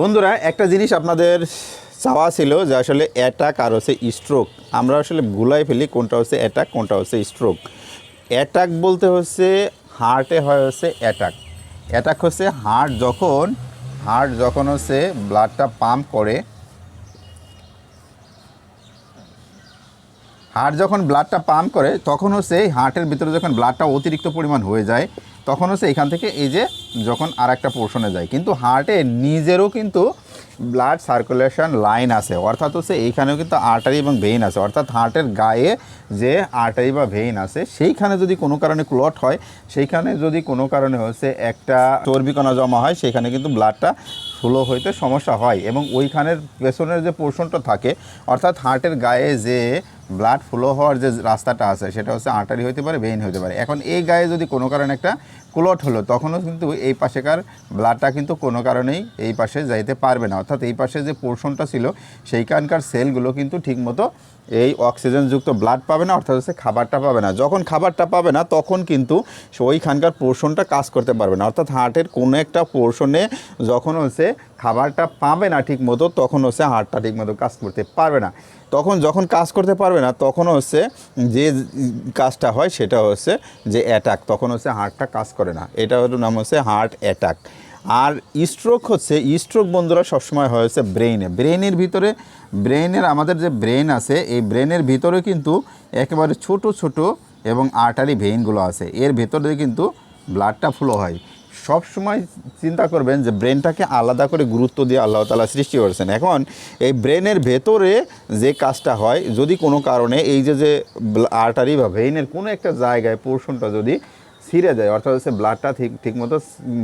বন্ধুরা, একটা জিনিস আপনাদের চাওয়া ছিল যে আসলে অ্যাটাক আর হচ্ছে স্ট্রোক আমরা আসলে ভুলাই ফেলি কোনটা হচ্ছে অ্যাটাক কোনটা হচ্ছে স্ট্রোক অ্যাটাক বলতে হচ্ছে হার্টে হয় হচ্ছে অ্যাটাক অ্যাটাক হচ্ছে হার্ট যখন হার্ট যখন হচ্ছে ব্লাডটা পাম্প করে হার্ট যখন ব্লাডটা পাম্প করে, তখন হচ্ছে হার্টের ভিতরে যখন ব্লাডটা অতিরিক্ত পরিমাণ হয়ে যায় তখন হচ্ছে এখান থেকে এই যে যখন আর একটা পোর্শনে যায়, কিন্তু হার্টে নিজেরও কিন্তু ব্লাড সার্কুলেশন লাইন আছে, অর্থাৎ হচ্ছে এইখানেও কিন্তু আর্টারি এবং ভেইন আছে, অর্থাৎ হার্টের গায়ে যে আর্টারি বা ভেইন আছে, সেইখানে যদি কোনো কারণে ক্লট হয়, সেইখানে যদি কোনো কারণে হচ্ছে একটা চর্বিকণা জমা হয় সেখানে কিন্তু ব্লাডটা ফ্লো হইতে সমস্যা হয় এবং ওইখানের পেছনের যে পোর্শনটা থাকে, অর্থাৎ হার্টের গায়ে যে ব্লাড ফ্লো হওয়ার যে রাস্তাটা আছে, সেটা হচ্ছে আর্টারি হতে পারে ভেইন হতে পারে। এখন এই গায়ে যদি কোনো কারণে একটা ক্লট হলো, তখনও কিন্তু এই পাশেকার ব্লাডটা কিন্তু কোনো কারণেই এই পাশে যাইতে পারবে না। অর্থাৎ এই পাশে যে পোর্শনটা ছিল, সেইখানকার সেলগুলো কিন্তু ঠিকমতো এই অক্সিজেনযুক্ত ব্লাড পাবে না, অর্থাৎ হচ্ছে খাবারটা পাবে না। যখন খাবারটা পাবে না, তখন কিন্তু ওইখানকার পোর্শনটা কাজ করতে পারবে না। অর্থাৎ হার্টের কোনো একটা পোর্শনে যখন হচ্ছে খাবারটা পাবে না ঠিক মতো তখন হচ্ছে হার্টটা ঠিক মতো কাজ করতে পারবে না। তখন যখন কাজ করতে পারবে না, তখন হচ্ছে যে কাজটা হয়, সেটা হচ্ছে যে অ্যাটাক তখন হচ্ছে হার্টটা কাজ করে না। এটা নাম হচ্ছে হার্ট অ্যাটাক আর স্ট্রোক হচ্ছে স্ট্রোক বন্ধুরা সবসময় হয় হচ্ছে ব্রেইনে ব্রেইনের ভিতরে ব্রেইনের আমাদের যে ব্রেন আছে, এই ব্রেনের ভিতরে কিন্তু একেবারে ছোট ছোট এবং আর্টারি ভেইনগুলো আছে। এর ভেতরে কিন্তু ব্লাডটা ফ্লো হয়। সব সময় চিন্তা করবেন যে ব্রেনটাকে আলাদা করে গুরুত্ব দিয়ে আল্লাহ তালা সৃষ্টি করেছেন। এখন এই ব্রেনের ভেতরে যে কাজটা হয়, যদি কোনো কারণে এই যে যে আর্টারি বা ভেইনের কোনো একটা জায়গায় পোর্শনটা যদি ছিঁড়ে যায়, অর্থাৎ হচ্ছে ব্লাডটা ঠিক, ঠিকমতো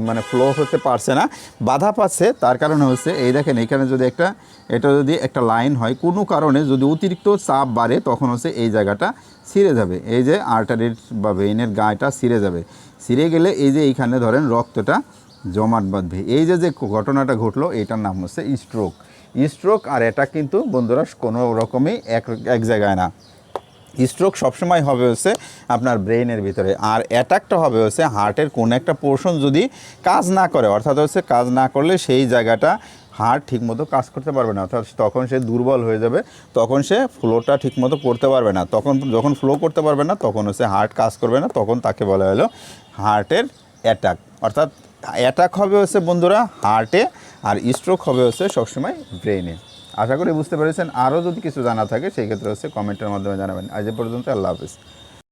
মানে ফ্লো হতে পারছে না। বাধা পাচ্ছে, তার কারণে হচ্ছে, এই দেখেন, এখানে যদি একটা, এটা যদি একটা লাইন হয়, কোনো কারণে যদি অতিরিক্ত চাপ বাড়ে, তখন হচ্ছে এই জায়গাটা ছিঁড়ে যাবে। এই যে আর্টারির বা ভেইনের গায়েটা ছিঁড়ে যাবে। ছিঁড়ে গেলে এই যে এইখানে ধরেন রক্তটা জমাট বাঁধবে। এই যে যে ঘটনাটা ঘটলো, এটার নাম হচ্ছে স্ট্রোক স্ট্রোক আর এটা কিন্তু বন্ধুরা কোনো রকমই এক এক জায়গায় না। স্ট্রোক সবসময় হবে হচ্ছে আপনার ব্রেইনের ভিতরে। আর অ্যাটাকটা হবে হচ্ছে হার্টের কোনো একটা পোর্শন যদি কাজ না করে, অর্থাৎ হচ্ছে কাজ না করলে সেই জায়গাটা হার্ট ঠিকমতো কাজ করতে পারবে না। অর্থাৎ তখন সে দুর্বল হয়ে যাবে, তখন সে ফ্লোটা ঠিকমতো করতে পারবে না। তখন যখন ফ্লো করতে পারবে না, তখন হচ্ছে হার্ট কাজ করবে না, তখন তাকে বলা হলো হার্টের অ্যাটাক অর্থাৎ অ্যাটাক হবে হচ্ছে বন্ধুরা হার্টে আর স্ট্রোক হবে হচ্ছে সবসময় ব্রেইনে আশা করি বুঝতে পেরেছেন। আরও যদি কিছু জানা থাকে, সেই ক্ষেত্রে হচ্ছে কমেন্টের মাধ্যমে জানাবেন। আজ পর্যন্ত, আল্লাহ হাফিজ।